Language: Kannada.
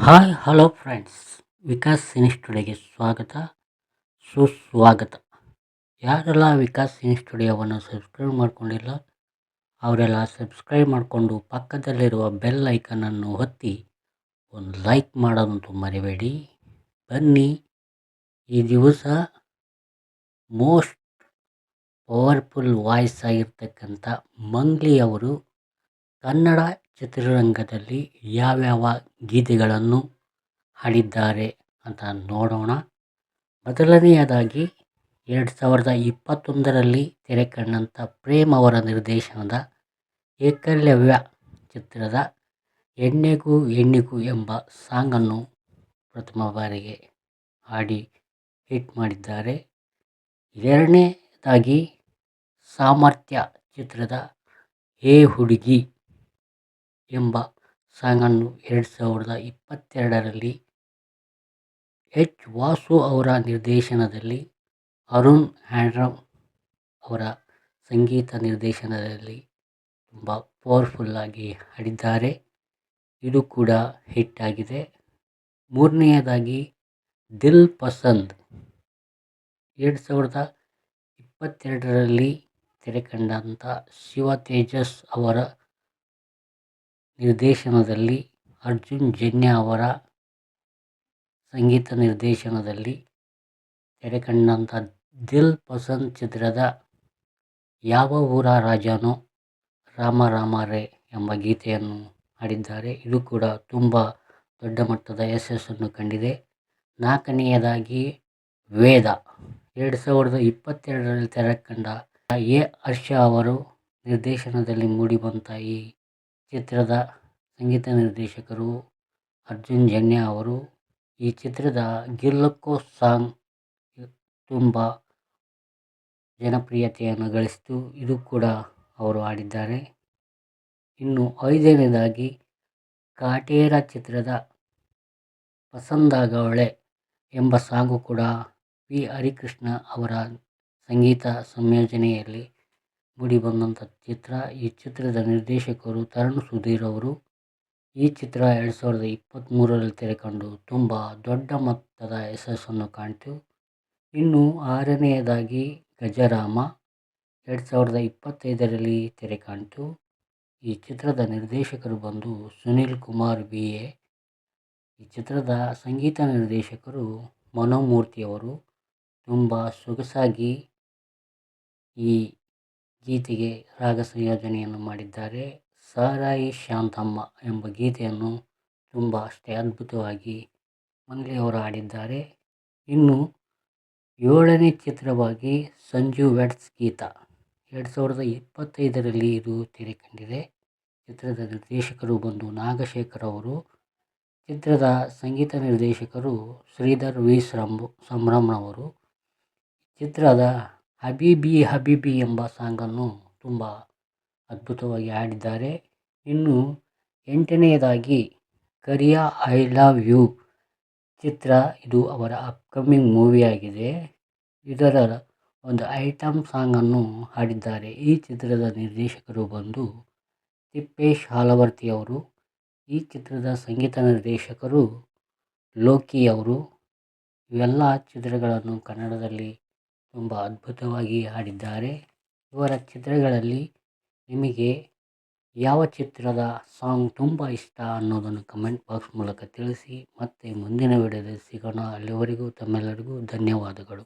ಹಾಯ್ ಹಲೋ ಫ್ರೆಂಡ್ಸ್ ವಿಕಾಸ್ ಇನ್ಸ್ಟುಡಿಯೋಗೆ ಸ್ಟುಡಿಯೋಗೆ ಸ್ವಾಗತ, ಸುಸ್ವಾಗತ. ಯಾರೆಲ್ಲ ವಿಕಾಸ್ ಸಿನಿ ಸ್ಟುಡಿಯೋವನ್ನು ಸಬ್ಸ್ಕ್ರೈಬ್ ಮಾಡಿಕೊಂಡಿಲ್ಲ, ಅವರೆಲ್ಲ ಸಬ್ಸ್ಕ್ರೈಬ್ ಮಾಡಿಕೊಂಡು ಪಕ್ಕದಲ್ಲಿರುವ ಬೆಲ್ ಐಕನನ್ನು ಒತ್ತಿ, ಒಂದು ಲೈಕ್ ಮಾಡೋದಂತೂ ಮರಿಬೇಡಿ. ಬನ್ನಿ, ಈ ದಿವಸ ಮೋಸ್ಟ್ ಪವರ್ಫುಲ್ ವಾಯ್ಸ್ ಆಗಿರ್ತಕ್ಕಂಥ ಮಂಗ್ಲಿ ಅವರು ಕನ್ನಡ ಚಿತ್ರರಂಗದಲ್ಲಿ ಯಾವ್ಯಾವ ಗೀತೆಗಳನ್ನು ಹಾಡಿದ್ದಾರೆ ಅಂತ ನೋಡೋಣ. ಮೊದಲನೆಯದಾಗಿ ಎರಡು ಸಾವಿರದ ಇಪ್ಪತ್ತೊಂದರಲ್ಲಿ ತೆರೆ ಕಂಡಂಥ ಪ್ರೇಮ್ ಅವರ ನಿರ್ದೇಶನದ ಏಕಲವ್ಯ ಚಿತ್ರದ ಎಣ್ಣೆಗೂ ಎಣ್ಣೆಗೂ ಎಂಬ ಸಾಂಗನ್ನು ಪ್ರಥಮ ಬಾರಿಗೆ ಹಾಡಿ ಹಿಟ್ ಮಾಡಿದ್ದಾರೆ. ಎರಡನೇದಾಗಿ ಸಾಮರ್ಥ್ಯ ಚಿತ್ರದ ಹೇ ಹುಡುಗಿ ಎಂಬ ಸಾಂಗನ್ನು ಎರಡು ಸಾವಿರದ ಇಪ್ಪತ್ತೆರಡರಲ್ಲಿ ಎಚ್. ವಾಸು ಅವರ ನಿರ್ದೇಶನದಲ್ಲಿ, ಅರುಣ್ ಹ್ಯಾಂಡ್ರಮ್ ಅವರ ಸಂಗೀತ ನಿರ್ದೇಶನದಲ್ಲಿ ತುಂಬ ಪವರ್ಫುಲ್ಲಾಗಿ ಹಾಡಿದ್ದಾರೆ. ಇದು ಕೂಡ ಹಿಟ್ ಆಗಿದೆ. ಮೂರನೆಯದಾಗಿ ದಿಲ್ ಪಸಂದ್. ಎರಡು ಸಾವಿರದ ಇಪ್ಪತ್ತೆರಡರಲ್ಲಿ ತೆರೆ ಕಂಡಂಥ ಶಿವ ತೇಜಸ್ ಅವರ ನಿರ್ದೇಶನದಲ್ಲಿ ಅರ್ಜುನ್ ಜನ್ಯ ಅವರ ಸಂಗೀತ ನಿರ್ದೇಶನದಲ್ಲಿ ತೆರೆಕಂಡಂಥ ದಿಲ್ ಪಸಂದ್ ಚಿತ್ರದ ಯಾವ ಊರ ರಾಜನೋ ರಾಮ ರಾಮ ರೇ ಎಂಬ ಗೀತೆಯನ್ನು ಹಾಡಿದ್ದಾರೆ. ಇದು ಕೂಡ ತುಂಬ ದೊಡ್ಡ ಮಟ್ಟದ ಯಶಸ್ಸನ್ನು ಕಂಡಿದೆ. ನಾಲ್ಕನೆಯದಾಗಿ ವೇದ. ಎರಡು ಸಾವಿರದ ಇಪ್ಪತ್ತೆರಡರಲ್ಲಿ ತೆರೆ ಕಂಡ ಎ ಹರ್ಷ ಅವರು ನಿರ್ದೇಶನದಲ್ಲಿ ಮೂಡಿಬಂತ ಈ ಚಿತ್ರದ ಸಂಗೀತ ನಿರ್ದೇಶಕರು ಅರ್ಜುನ್ ಜನ್ಯ ಅವರು ಈ ಚಿತ್ರದ ಗಿಲ್ಲಕ್ಕೋ ಸಾಂಗ್ ತುಂಬ ಜನಪ್ರಿಯತೆಯನ್ನು ಗಳಿಸಿತು. ಇದು ಕೂಡ ಅವರು ಹಾಡಿದ್ದಾರೆ. ಇನ್ನು ಐದನೇದಾಗಿ ಕಾಟೇರ ಚಿತ್ರದ ಪಸಂದಾಗವಳೆ ಎಂಬ ಸಾಂಗು ಕೂಡ ಪಿ ಹರಿಕೃಷ್ಣ ಅವರ ಸಂಗೀತ ಸಂಯೋಜನೆಯಲ್ಲಿ ಮೂಡಿಬಂದಂಥ ಚಿತ್ರ. ಈ ಚಿತ್ರದ ನಿರ್ದೇಶಕರು ತರುಣ್ ಸುಧೀರ್ ಅವರು. ಈ ಚಿತ್ರ ಎರಡು ಸಾವಿರದ ಇಪ್ಪತ್ತ್ಮೂರರಲ್ಲಿ ತೆರೆಕಂಡು ತುಂಬ ದೊಡ್ಡ ಮೊತ್ತದ ಯಶಸ್ಸನ್ನು ಕಾಣ್ತು ಇನ್ನು ಆರನೆಯದಾಗಿ ಗಜರಾಮ ಎರಡು ಸಾವಿರದ ಇಪ್ಪತ್ತೈದರಲ್ಲಿ ತೆರೆ ಕಾಣ್ತು ಈ ಚಿತ್ರದ ನಿರ್ದೇಶಕರು ಬಂದು ಸುನೀಲ್ ಕುಮಾರ್ ಬಿ. ಎ. ಈ ಚಿತ್ರದ ಸಂಗೀತ ನಿರ್ದೇಶಕರು ಮನೋಮೂರ್ತಿಯವರು ತುಂಬ ಸೊಗಸಾಗಿ ಈ ಗೀತೆಗೆ ರಾಗ ಸಂಯೋಜನೆಯನ್ನು ಮಾಡಿದ್ದಾರೆ. ಸಾರಾಯಿ ಶಾಂತಮ್ಮ ಎಂಬ ಗೀತೆಯನ್ನು ತುಂಬ ಅಷ್ಟೇ ಅದ್ಭುತವಾಗಿ ಮಂಗ್ಲಿಯವರು ಹಾಡಿದ್ದಾರೆ. ಇನ್ನು ಏಳನೇ ಚಿತ್ರವಾಗಿ ಸಂಜು ವೆಡ್ಸ್ ಗೀತ. ಎರಡು ಸಾವಿರದ ಇಪ್ಪತ್ತೈದರಲ್ಲಿ ಇದು ತೆರೆ ಕಂಡಿದೆ ಚಿತ್ರದ ನಿರ್ದೇಶಕರು ಬಂದು ನಾಗಶೇಖರ್ ಅವರು, ಚಿತ್ರದ ಸಂಗೀತ ನಿರ್ದೇಶಕರು ಶ್ರೀಧರ್ ವಿ. ಸಂಭ್ರಮ್ ಸಂಭ್ರಮ್ನವರು. ಚಿತ್ರದ ಹಬೀಬಿ ಹಬೀಬಿ ಎಂಬ ಸಾಂಗನ್ನು ತುಂಬ ಅದ್ಭುತವಾಗಿ ಹಾಡಿದ್ದಾರೆ. ಇನ್ನು ಎಂಟನೆಯದಾಗಿ, ಕರಿಯಾ, ಐ ಲವ್ ಯು ಚಿತ್ರ ಇದು ಅವರ ಅಪ್ಕಮಿಂಗ್ ಮೂವಿಯಾಗಿದೆ. ಇದರ ಒಂದು ಐಟಮ್ ಸಾಂಗನ್ನು ಹಾಡಿದ್ದಾರೆ. ಈ ಚಿತ್ರದ ನಿರ್ದೇಶಕರು ಬಂದು ತಿಪ್ಪೇಶ್ ಹಾಲವರ್ತಿ ಅವರು, ಈ ಚಿತ್ರದ ಸಂಗೀತ ನಿರ್ದೇಶಕರು ಲೋಕಿ ಅವರು, ಇವೆಲ್ಲ ಚಿತ್ರಗಳನ್ನು ಕನ್ನಡದಲ್ಲಿ ತುಂಬ ಅದ್ಭುತವಾಗಿ ಹಾಡಿದ್ದಾರೆ. ಇವರ ಚಿತ್ರಗಳಲ್ಲಿ ನಿಮಗೆ ಯಾವ ಚಿತ್ರದ ಸಾಂಗ್ ತುಂಬ ಇಷ್ಟ ಅನ್ನೋದನ್ನು ಕಮೆಂಟ್ ಬಾಕ್ಸ್ ಮೂಲಕ ತಿಳಿಸಿ. ಮತ್ತೆ ಮುಂದಿನ ವಿಡಿಯೋದಲ್ಲಿ ಸಿಗೋಣ. ಅಲ್ಲಿವರೆಗೂ ತಮ್ಮೆಲ್ಲರಿಗೂ ಧನ್ಯವಾದಗಳು.